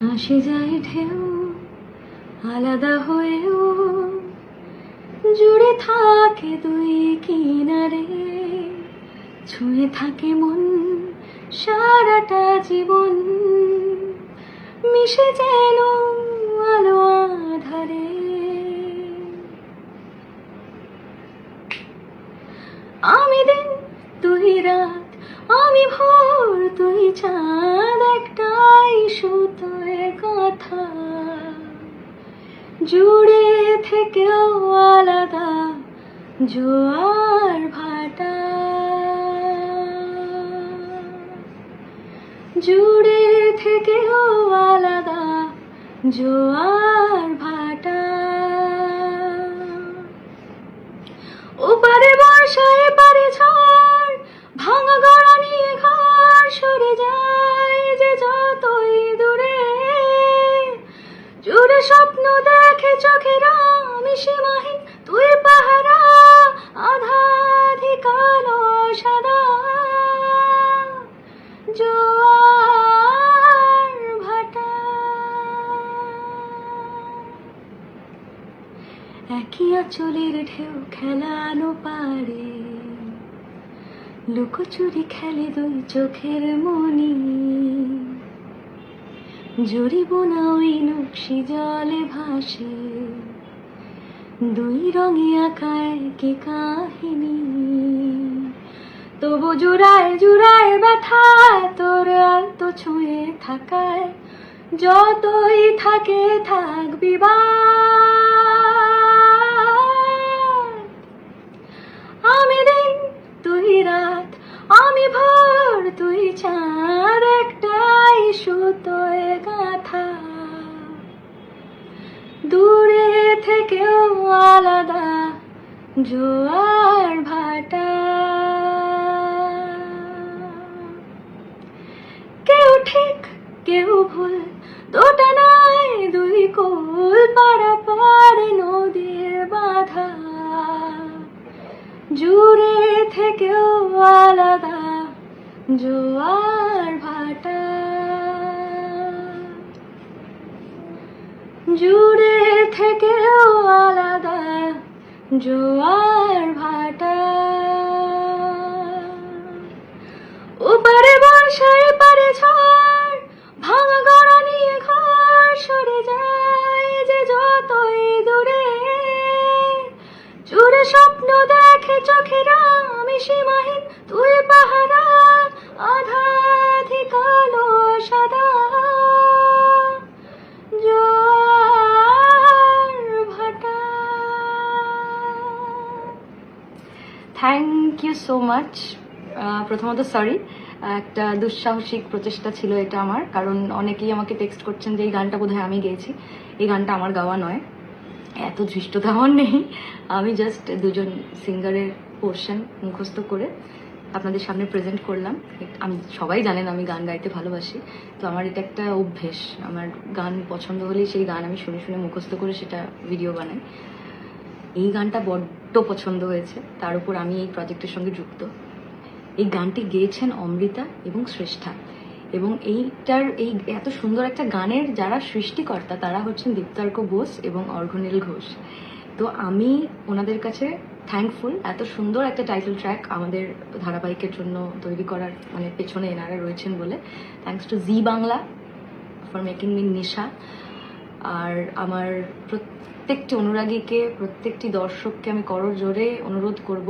আসে যায় ঢেউ, আলাদা হয়েও জুড়ে থাকে দুই কিনারে। ছুঁয়ে থাকে মন সারাটা জীবন, মিশে যেন আলো আধারে আমি দিন তুই রাত আমি ভোর, তুই চাঁদ একটাই সুতোয় কথা। জুড়ে থেকেও আলাদা জোয়ার ভাটা। জুড়ে থেকেও আলাদা জোয়ার ভাটা। ওপারে বর্ষা এপারে ঝড় সরে যায় যে যতই দূরে। জুড়ে স্বপ্ন দেখে চোখের আমি সীমাহীন তুই পাহারা আধা কালো সাদা। জোয়ার ভাটা। একই আঁচলের ঢেউ খেলানো পারে। লুকোচুরি খেলে দুই চোখের মনি। জড়িব না ওই নকশি জলে ভাসে। দুই রঙে আঁকায় কি কাহিনী। তবু জুড়ায় জুড়ায় ব্যথা, তোর আলতো ছুঁয়ে থাকায় যতই থাকে থাকবি বা আমি দিন তুই রাত আমি ভোর তুই চার একটাই সুতোয় গাথা। দূরে থেকেও আলাদা জোয়ার ভাটা। কেউ ঠিক, কেউ ভুল, দুটা নাই, দুই কোল পাড়াপাড় নদীর বাধা। জুড়ে থেকেও আলাদা জোয়ার ভাটা। জুড়ে থেকেও আলাদা জোয়ার ভাটা। ওপারে বর্ষা পারে ঝড়, ভাঙা গড়া নিয়ে ঘর সরে যায় যে যতই দূরে। জুড়ে স্বপ্ন দেখে চোখের আমি সীমাহীন তুই পাহারা থ্যাংক ইউ সো মাচ প্রথমত সরি একটা দুঃসাহসিক প্রচেষ্টা ছিল এটা আমার, কারণ অনেকেই আমাকে টেক্সট করছেন যে এই গানটা বোধহয় আমি গেয়েছি। এই গানটা আমার গাওয়া নয়। এত ধৃষ্টতা আমার নেই। আমি জাস্ট দুজন সিঙ্গারের পোর্শন মুখস্থ করে আপনাদের সামনে প্রেজেন্ট করলাম। আমি, সবাই জানেন আমি গান গাইতে ভালোবাসি। তো আমার এটা একটা অভ্যেস। আমার গান পছন্দ হলেই সেই গান আমি শুনে শুনে মুখস্থ করে সেটা ভিডিও বানাই। এই গানটা বড্ড পছন্দ হয়েছে। তার উপর আমি এই প্রজেক্টের সঙ্গে যুক্ত। এই গানটি গেয়েছেন অমৃতা এবং শ্রেষ্ঠা। এবং এইটার এই এত সুন্দর একটা গানের যারা সৃষ্টিকর্তা, তারা হচ্ছেন দীপ্তার্ক বোস এবং অর্ঘনীল ঘোষ। তো আমি ওনাদের কাছে থ্যাঙ্কফুল এত সুন্দর একটা টাইটেল ট্র্যাক আমাদের ধারাবাহিকের জন্য তৈরি করার মানে পেছনে এনারা রয়েছেন বলে। Thanks to Z Bangla for making me Nisha. আর আমার প্রত্যেকটি অনুরাগীকে, প্রত্যেকটি দর্শককে আমি করর জোরে অনুরোধ করব,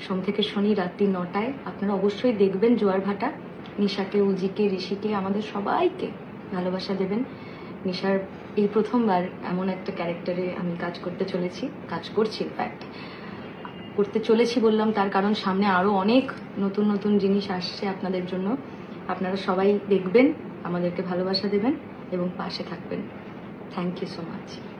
সোম থেকে শনি রাত্রি নটায় আপনারা অবশ্যই দেখবেন জোয়ার ভাটা। নিশাকে, উজিকে, ঋষিকে, আমাদের সবাইকে ভালোবাসা দেবেন। নিশার এই প্রথমবার এমন একটা ক্যারেক্টারে আমি কাজ করতে চলেছি, কাজ করছি ইনফ্যাক্ট করতে চলেছি বললাম, তার কারণ সামনে আরও অনেক নতুন নতুন জিনিস আসছে আপনাদের জন্য। আপনারা সবাই দেখবেন, আমাদেরকে ভালোবাসা দেবেন এবং পাশে থাকবেন। Thank you so much